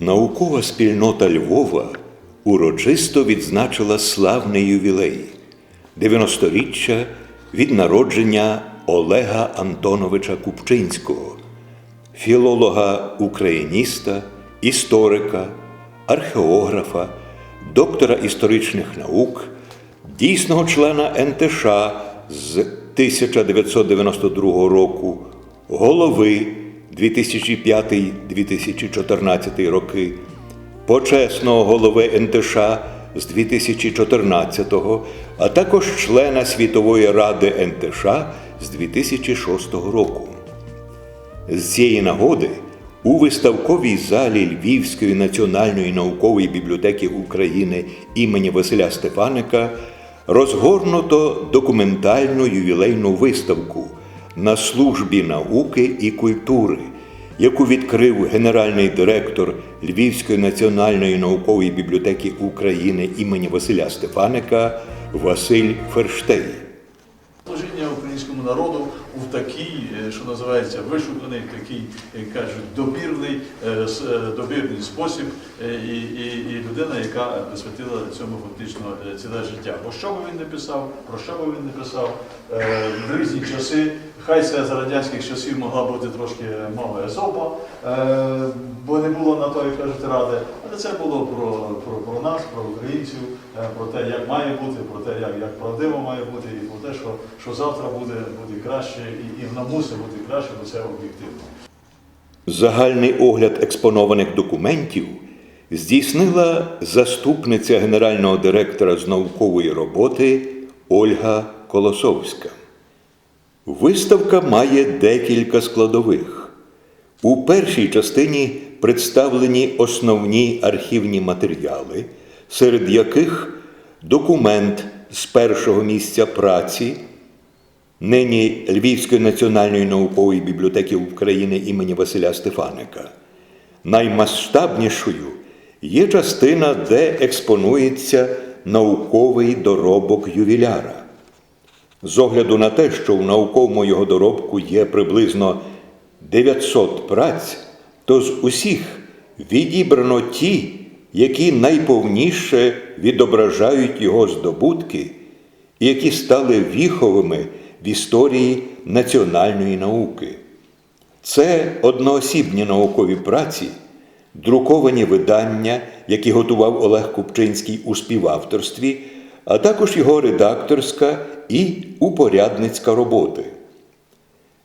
Наукова спільнота Львова урочисто відзначила славний ювілей 90-річчя від народження Олега Антоновича Купчинського, філолога україніста, історика, археографа, доктора історичних наук, дійсного члена НТШ з 1992 року, голови 2005-2014 роки, почесного голови НТШ з 2014, а також члена Світової ради НТШ з 2006 року. З цієї нагоди у виставковій залі Львівської національної наукової бібліотеки України імені Василя Стефаника розгорнуто документальну ювілейну виставку на службі науки і культури, яку відкрив генеральний директор Львівської національної наукової бібліотеки України імені Василя Стефаника Василь Ферштей. Служіння українському народу в такий, е, що називається, вишуканий, такий, е, кажуть, добірний, е, добірний спосіб, і, і, і людина, яка присвятила цьому фактично ціле життя. Бо що би він не писав, про що би він не писав в різні часи. Хай це за радянських часів могла бути трошки мова езопа, е, бо не було на то, як кажуть, ради. Але це було про, про, про нас, про українців, е, про те, як має бути, про те, як, як правдиво має бути, і про те, що, що завтра буде, буде краще, і, і воно мусить бути краще, бо це об'єктивно. Загальний огляд експонованих документів здійснила заступниця генерального директора з наукової роботи Ольга Колосовська. Виставка має декілька складових. У першій частині представлені основні архівні матеріали, серед яких документ з першого місця праці нині Львівської національної наукової бібліотеки України імені Василя Стефаника. Наймасштабнішою є частина, де експонується науковий доробок ювіляра. З огляду на те, що в науковому його доробку є приблизно 900 праць, то з усіх відібрано ті, які найповніше відображають його здобутки і які стали віховими в історії національної науки. Це одноосібні наукові праці, друковані видання, які готував Олег Купчинський у співавторстві, а також його редакторська і упорядницька роботи.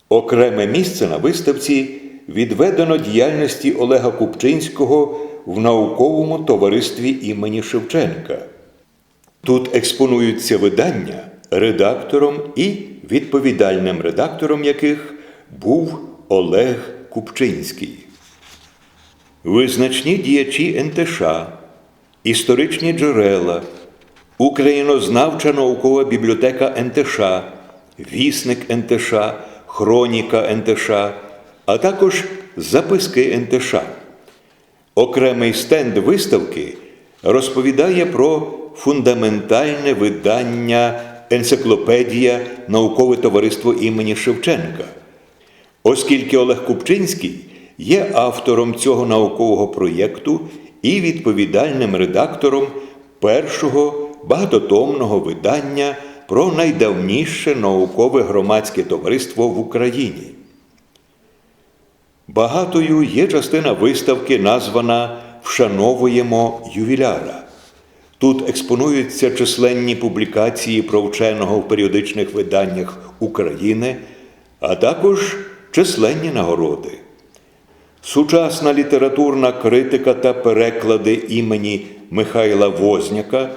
Окреме місце на виставці відведено діяльності Олега Купчинського в науковому товаристві імені Шевченка. Тут експонуються видання, редактором і відповідальним редактором яких був Олег Купчинський. Визначні діячі НТШ, історичні джерела, Українознавча наукова бібліотека НТШ, Вісник НТШ, Хроніка НТШ, а також записки НТШ. Окремий стенд виставки розповідає про фундаментальне видання Енциклопедія Наукове товариство імені Шевченка. Оскільки Олег Купчинський є автором цього наукового проєкту і відповідальним редактором першого багатотомного видання про найдавніше наукове громадське товариство в Україні. Багатою є частина виставки, названа Вшановуємо ювіляра. Тут експонуються численні публікації про вченого в періодичних виданнях України, а також численні нагороди. Сучасна літературна критика та переклади імені Михайла Возняка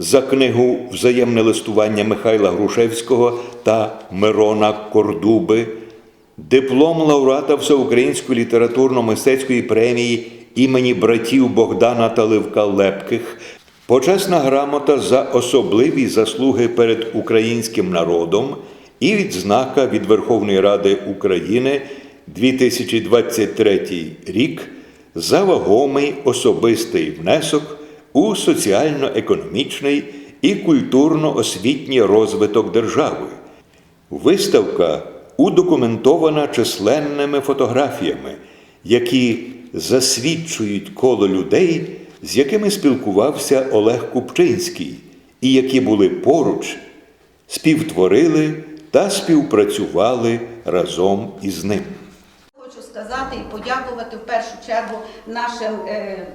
за книгу Взаємне листування Михайла Грушевського та Мирона Кордуби, диплом лауреата Всеукраїнської літературно-мистецької премії імені братів Богдана та Левка Лепких, почесна грамота за особливі заслуги перед українським народом і відзнака від Верховної Ради України 2023 рік за вагомий особистий внесок у соціально-економічний і культурно-освітній розвиток держави. Виставка удокументована численними фотографіями, які засвідчують коло людей, з якими спілкувався Олег Купчинський, і які були поруч, співтворили та співпрацювали разом із ним. Хочу сказати і подякувати в першу чергу нашим е,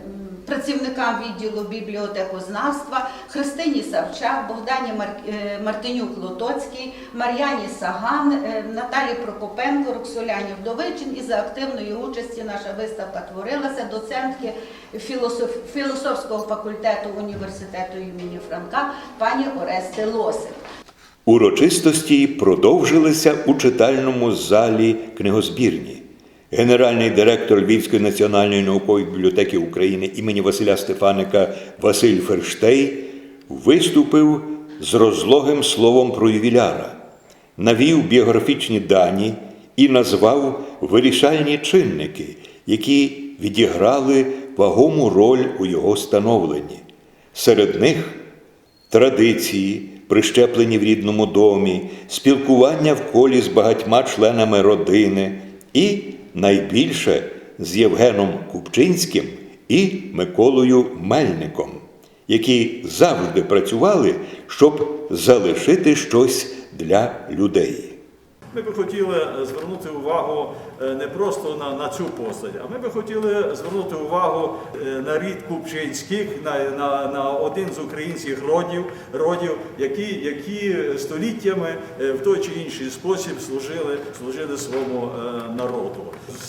працівникам відділу бібліотекознавства Христині Савчак, Богдані е, Мартинюк Лотоцькій, Мар'яні Саган, е, Наталі Прокопенко, Роксоляні Вдовичин. І за активної участі наша виставка творилася доцентки філософ- філософського факультету університету імені Франка пані Орести Лосик. Урочистості продовжилися у читальному залі книгозбірні. Генеральний директор Львівської національної наукової бібліотеки України імені Василя Стефаника Василь Ферштей виступив з розлогим словом про ювіляра, навів біографічні дані і назвав вирішальні чинники, які відіграли вагому роль у його становленні. Серед них традиції, прищеплені в рідному домі, спілкування в колі з багатьма членами родини і найбільше з Євгеном Купчинським і Миколою Мельником, які завжди працювали, щоб залишити щось для людей. Ми би хотіли е, звернути увагу не просто на, на цю постать, а ми би хотіли звернути увагу е, на рід Купчинських, на, на, на один з українських родів, родів які, які століттями е, в той чи інший спосіб служили, служили своєму е, народу.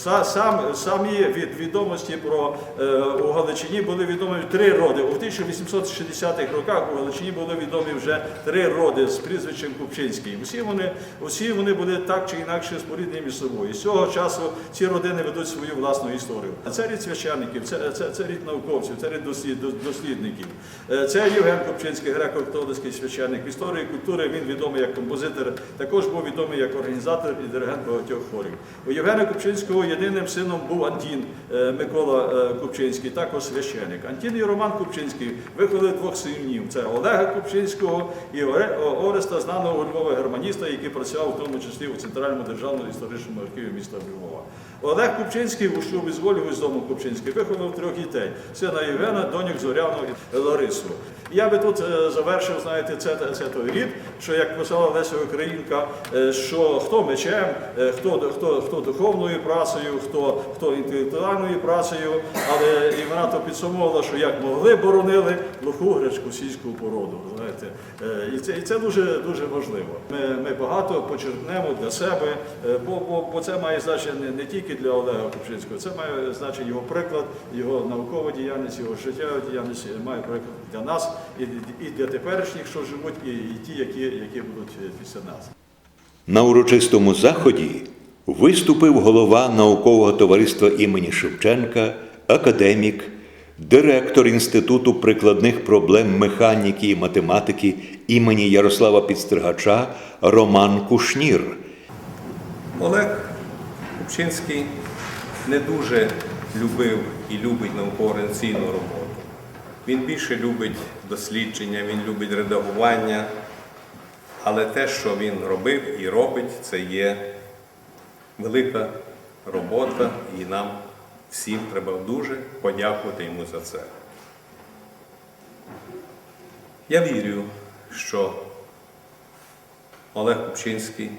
Са- Сам, самі від відомості про е, у Галичині були відомі три роди. У 1860-х роках у Галичині були відомі вже три роди з прізвищем Купчинський. Усі вони, усі вони були так чи інакше споріднені між собою. З цього часу ці родини ведуть свою власну історію. Це рід священників, це, це, це рід науковців, це рід дослід, дослідників. Е, Це Євген Купчинський, греко-католицький священник. Історії культури він відомий як композитор, також був відомий як організатор і диригент багатьох хорів. У Євгена Купчинського єдиним сином був Антін е, Микола е, Купчинський, також священник. Антін і Роман Купчинський виховали двох синів. Це Олега Купчинського і Ореста, знаного Львова германіста, який працював в тому числі у Центральному державному історичному архіві міста Львова. Олег Купчинський у шлюбі з дому Купчинський виховав трьох дітей: сина Євгена, доньок Зоряну і Ларису. Я би тут е, завершив, знаєте, це, це той рід, що як писала Леся Українка, е, що хто мечем, е, хто, хто, хто духовною працею, хто, хто інтелектуальною працею, але і вона то підсумовувала, що як могли, боронили глуху гречку сільську породу. Знаєте. І це, і це дуже, дуже важливо. Ми, ми багато почерпнемо для себе, бо, бо, бо це має значення не, не тільки для Олега Купчинського, це має значення його приклад, його наукова діяльність, його життєва діяльність має приклад для нас і, для теперішніх, що живуть, і, і ті, які, які будуть е, після нас. На урочистому заході виступив голова наукового товариства імені Шевченка, академік, директор Інституту прикладних проблем механіки і математики імені Ярослава Підстригача Роман Кушнір. Олег Купчинський не дуже любив і любить науково-організаційну роботу. Він більше любить дослідження, він любить редагування, але те, що він робив і робить, це є велика робота, і нам всім треба дуже подякувати йому за це. Я вірю, що Олег Купчинський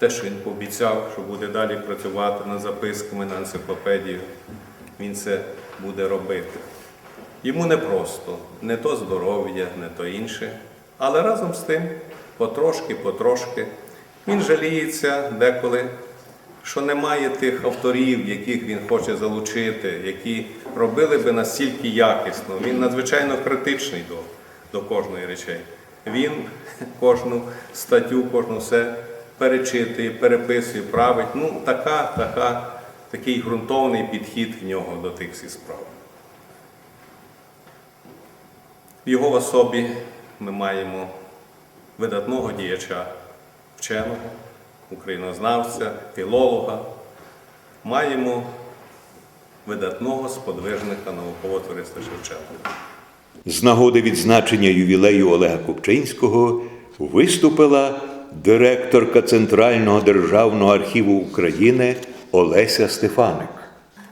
те, що він пообіцяв, що буде далі працювати над записками на енциклопедію, він це буде робити. Йому не просто, не то здоров'я, не то інше. Але разом з тим, потрошки, потрошки, він жаліється деколи, що немає тих авторів, яких він хоче залучити, які робили би настільки якісно. Він надзвичайно критичний до, до кожної речей. Він кожну статтю, кожну все перечитує, переписує, править. Ну, така, така, такий ґрунтовний підхід в нього до тих всіх справ. В його особі ми маємо видатного діяча, вченого, українознавця, філолога, маємо видатного сподвижника наукового товариства Шевченка. З нагоди відзначення ювілею Олега Купчинського виступила директорка Центрального державного архіву України Олеся Стефаник.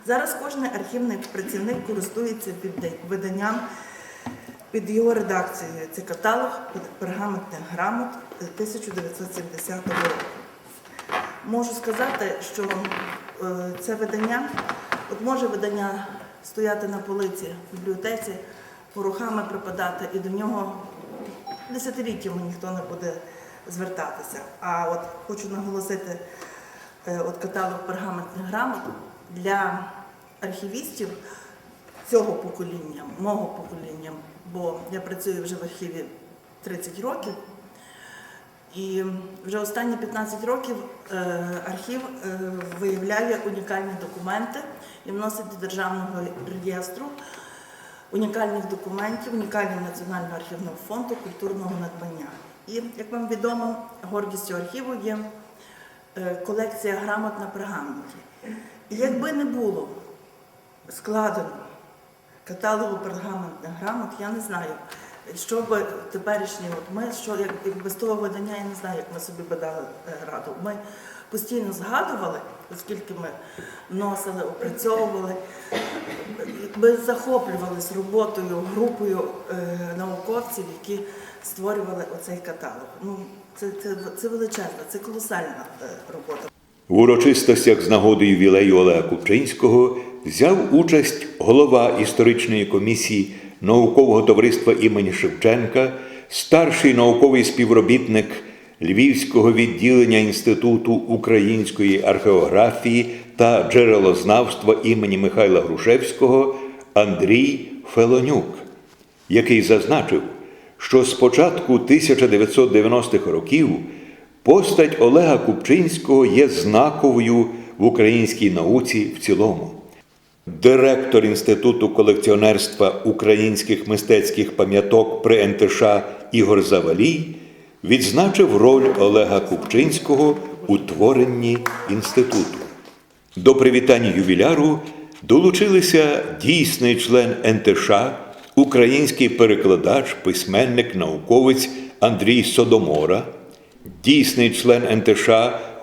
Зараз кожен архівний працівник користується виданням під його редакцією. Це каталог пергаментних грамот 1970 року. Можу сказати, що е, це видання, от може видання стояти на полиці в бібліотеці, порохами припадати, і до нього десятиліттями ніхто не буде звертатися. А от хочу наголосити, е, от каталог пергаментних грамот для архівістів цього покоління, мого покоління, бо я працюю вже в архіві 30 років. І вже останні 15 років е, архів е, виявляє унікальні документи і вносить до державного реєстру унікальних документів, унікального національного архівного фонду культурного надбання. І, як вам відомо, гордістю архіву є е, колекція грамот на пергаменті. І якби не було складено каталогу пергаментних грамот, я не знаю, що би теперішні, от ми, що як, без того видання, я не знаю, як ми собі би дали е, раду. Ми постійно згадували, оскільки ми вносили, опрацьовували, ми захоплювалися роботою, групою е, науковців, які створювали оцей каталог. Ну, це, це, це величезна, це колосальна е, робота. В урочистостях з нагоди ювілею Олега Купчинського взяв участь голова історичної комісії наукового товариства імені Шевченка, старший науковий співробітник Львівського відділення Інституту української археографії та джерелознавства імені Михайла Грушевського Андрій Фелонюк який зазначив, що з початку 1990-х років постать Олега Купчинського є знаковою в українській науці в цілому. Директор Інституту колекціонерства українських мистецьких пам'яток при НТШ Ігор Завалій відзначив роль Олега Купчинського у творенні інституту. До привітань ювіляру долучилися дійсний член НТШ, український перекладач, письменник, науковець Андрій Содомора, дійсний член НТШ,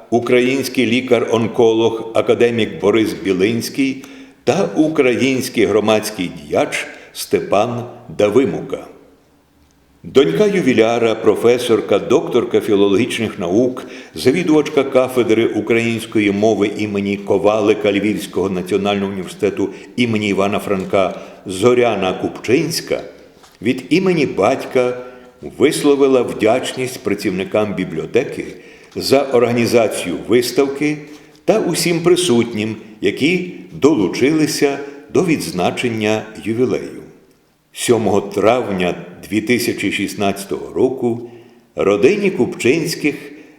український лікар-онколог, академік Борис Білинський та український громадський діяч Степан Давимука. Донька ювіляра, професорка, докторка філологічних наук, завідувачка кафедри української мови імені Ковалика Львівського національного університету імені Івана Франка Зоряна Купчинська від імені батька висловила вдячність працівникам бібліотеки за організацію виставки та усім присутнім, які долучилися до відзначення ювілею. 7 травня 2016 року родині Купчинських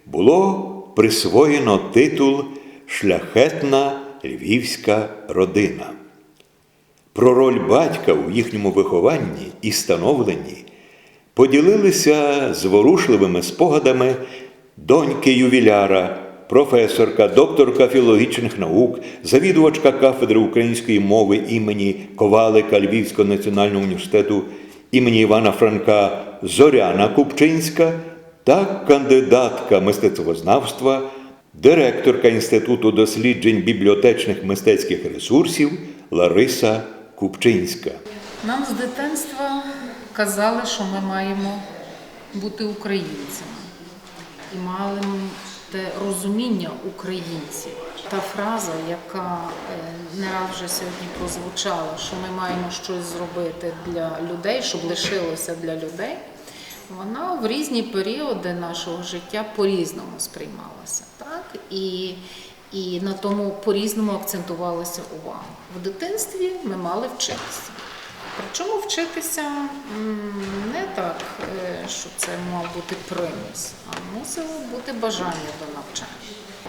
було присвоєно титул Шляхетна львівська родина. Про роль батька у їхньому вихованні і становленні поділилися зворушливими спогадами доньки ювіляра, професорка, докторка філологічних наук, завідувачка кафедри української мови імені Ковалика Львівського національного університету імені Івана Франка Зоряна Купчинська та кандидатка мистецтвознавства, директорка Інституту досліджень бібліотечних мистецьких ресурсів Лариса Купчинська. Нам з дитинства казали, що ми маємо бути українцями і мали те розуміння українців. Та фраза, яка е, не раз вже сьогодні прозвучала, що ми маємо щось зробити для людей, щоб лишилося для людей, вона в різні періоди нашого життя по-різному сприймалася. Так? І, і на тому по-різному акцентувалася увага. В дитинстві ми мали вчитися. Причому вчитися не так, е, що це мав бути примус, а мусило бути бажання до навчання.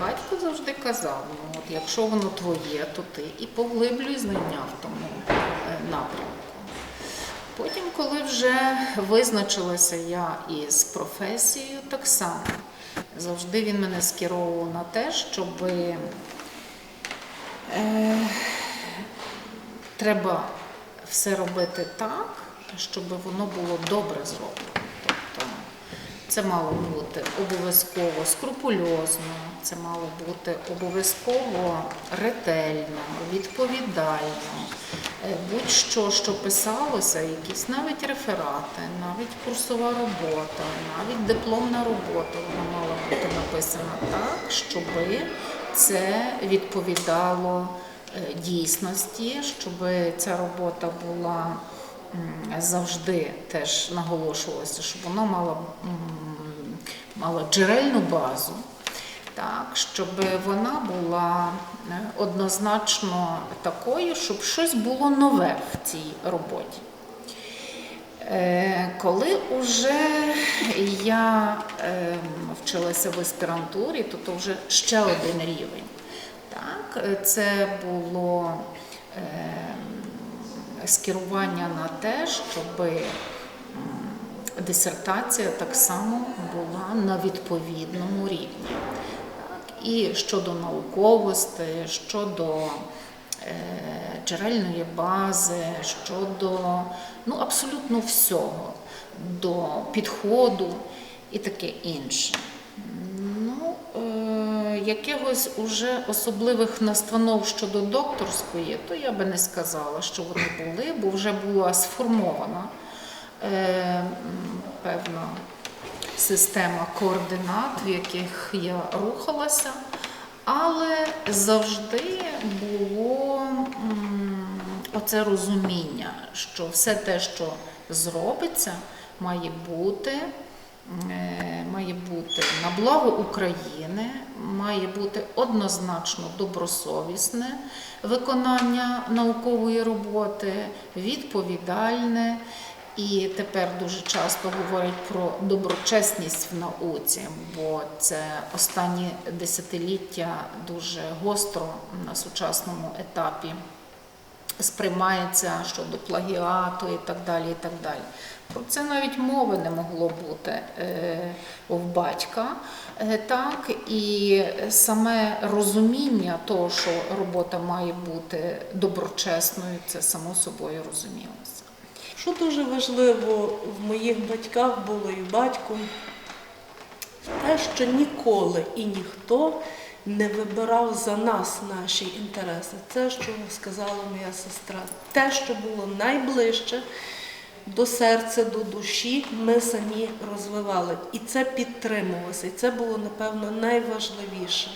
Батько завжди казав, ну от якщо воно твоє, то ти і поглиблюй знання в тому е, напрямку. Потім, коли вже визначилася я із професією, так само завжди він мене скеровував на те, щоб е, треба все робити так, щоб воно було добре зроблено. Тобто Це мало бути обов'язково скрупульозно, це мало бути обов'язково ретельно, відповідально. Е, Будь-що, що писалося, якісь навіть реферати, навіть курсова робота, навіть дипломна робота, вона мала бути написана так, щоб це відповідало дійсності, щоб ця робота була завжди теж наголошувалося, щоб вона мала, мала джерельну базу, так, щоб вона була е, однозначно такою, щоб щось було нове в цій роботі. Е, Коли вже я е, вчилася в аспірантурі, то то вже ще один рівень. Е, це було е, скерування на те, щоб дисертація так само була на відповідному рівні. І щодо науковості, щодо е, джерельної бази, щодо ну, абсолютно всього, до підходу і таке інше. Якихось уже особливих настанов щодо докторської, то я би не сказала, що вони були, бо вже була сформована е, певна система координат, в яких я рухалася, але завжди було оце розуміння, що все те, що зробиться, має бути. Е, Має бути на благо України, має бути однозначно добросовісне виконання наукової роботи, відповідальне. І тепер дуже часто говорять про доброчесність в науці, бо це останні десятиліття дуже гостро на сучасному етапі сприймається щодо плагіату і так далі. і так далі. Про це навіть мови не могло бути е, в батька. Е, Так, і саме розуміння того, що робота має бути доброчесною, це само собою розумілося. Що дуже важливо в моїх батьках було і в батьку, те, що ніколи і ніхто не вибирав за нас наші інтереси. Це, що сказала моя сестра. Те, що було найближче до серця, до душі, ми самі розвивали. І це підтримувалося. І це було, напевно, найважливіше.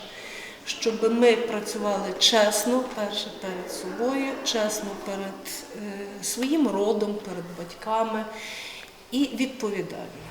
Щоб ми працювали чесно, перше перед собою, чесно перед е, своїм родом, перед батьками і відповідально.